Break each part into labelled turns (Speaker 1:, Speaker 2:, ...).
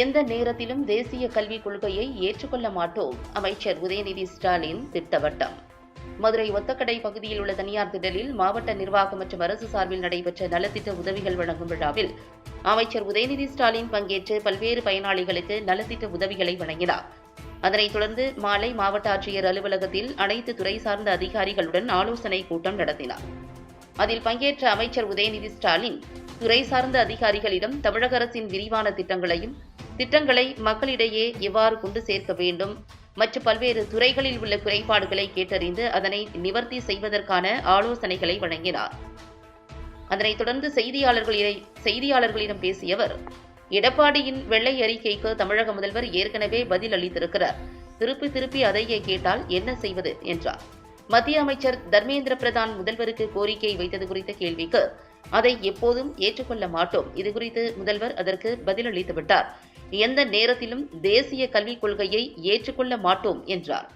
Speaker 1: எந்த நேரத்திலும் தேசிய கல்விக் கொள்கையை ஏற்றுக்கொள்ள மாட்டோம் அமைச்சர் உதயநிதி ஸ்டாலின் திட்டவட்டம். மதுரை ஒத்தக்கடை பகுதியில் உள்ள தனியார் திடலில் மாவட்ட நிர்வாகம் மற்றும் அரசு சார்பில் நடைபெற்ற நலத்திட்ட உதவிகள் வழங்கும் விழாவில் அமைச்சர் உதயநிதி ஸ்டாலின் பங்கேற்று பல்வேறு பயனாளிகளுக்கு நலத்திட்ட உதவிகளை வழங்கினார். அதனைத் தொடர்ந்து மாலை மாவட்ட ஆட்சியர் அலுவலகத்தில் அனைத்து துறை சார்ந்த அதிகாரிகளுடன் ஆலோசனை கூட்டம் நடத்தினார். அதில் பங்கேற்ற அமைச்சர் உதயநிதி ஸ்டாலின் துறை சார்ந்த அதிகாரிகளிடம் தமிழக அரசின் விரிவான திட்டங்களையும் திட்டங்களை மக்களிடையே எவ்வாறு கொண்டு சேர்க்க வேண்டும்? மற்றும் பல்வேறு துறைகளில் உள்ள குறைபாடுகளை கேட்டறிந்து அதனை நிவர்த்தி செய்வதற்கான ஆலோசனைகளை வழங்கினார். அதனைத் தொடர்ந்து செய்தியாளர்களிடம் செய்தியாளர்களிடம் பேசிய அவர் எடப்பாடியின் வெள்ளை அறிக்கைக்கு தமிழக முதல்வர் ஏற்கனவே பதில் அளித்திருக்கிறார். திருப்பி திருப்பி அதையே கேட்டால் என்ன செய்வது? என்றார். மத்திய அமைச்சர் தர்மேந்திர பிரதான் முதல்வருக்கு கோரிக்கை வைத்தது குறித்த கேள்விக்கு அதை எப்போதும் ஏற்றுக்கொள்ள மாட்டோம் இதுகுறித்து முதல்வர் அதற்கு பதிலளித்து விட்டார் எந்த நேரத்திலும் தேசிய கல்விக் கொள்கையை ஏற்றுக்கொள்ள மாட்டோம் என்றார்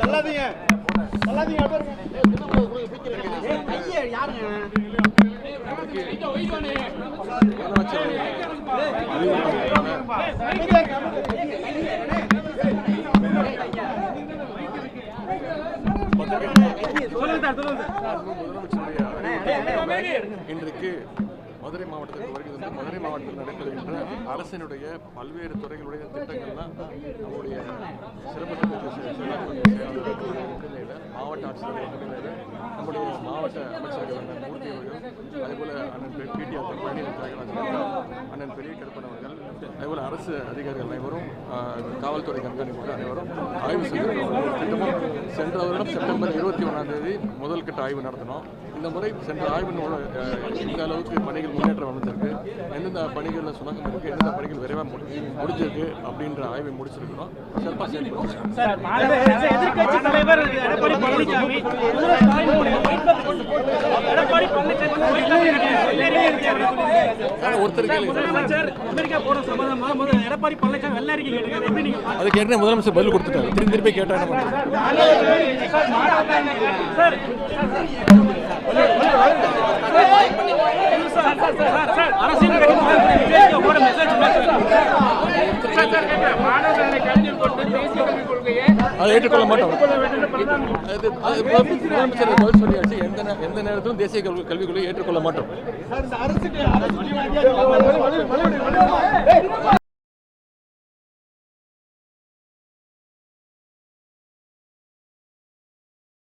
Speaker 2: சொல்லாதீங்க
Speaker 3: இன்றைக்கு மதுரை மாவட்டத்திற்கு வருகை தந்து மதுரை மாவட்டத்தில் நடைபெறுகின்ற அரசினுடைய பல்வேறு துறைகளுடைய திட்டங்கள்லாம் நம்முடைய சிறப்பு மாவட்ட ஆட்சியர் நம்முடைய மாவட்ட அமைச்சர்கள் அண்ணன் பிடி அவர்கள் அதேபோல அண்ணன் தியாகராஜன் அண்ணன் பெரிய கருப்பன் அவர்கள் அரசு அதிகாரிகள் அனைவரும் காவல்துறை கண்காணிப்பு அனைவரும் ஆய்வு செய்து சென்ற வருடம் செப்டம்பர் இருபத்தி ஒன்றாம் தேதி முதல் கட்ட ஆய்வு நடத்தினோம் இந்த முறை சென்ற ஆய்வின் இந்த அளவுக்கு பணிகள் முன்னேற்றம் அடைஞ்சிருக்கு எந்தெந்த பணிகளில் சுணக்கம் இருக்கு எந்தெந்த பணிகள் விரைவாக முடிஞ்சிருக்கு அப்படின்ற ஆய்வை முடிச்சிருக்கிறோம் சிறப்பாக செயல்படுத்திருக்கோம் அதுக்கு ஏற்கனவே முதலமைச்சர் பதில் கொடுத்துட்டாரு திரும்பி திருப்பி கேட்டா என்ன
Speaker 4: சார் அரசியல்
Speaker 3: அதை ஏற்றுக்கொள்ள மாட்டோம் முதலமைச்சர் பதில் சொல்லியாச்சு எந்த எந்த நேரத்திலும் தேசிய கல்வி கல்விக் கொள்கையை ஏற்றுக்கொள்ள மாட்டோம்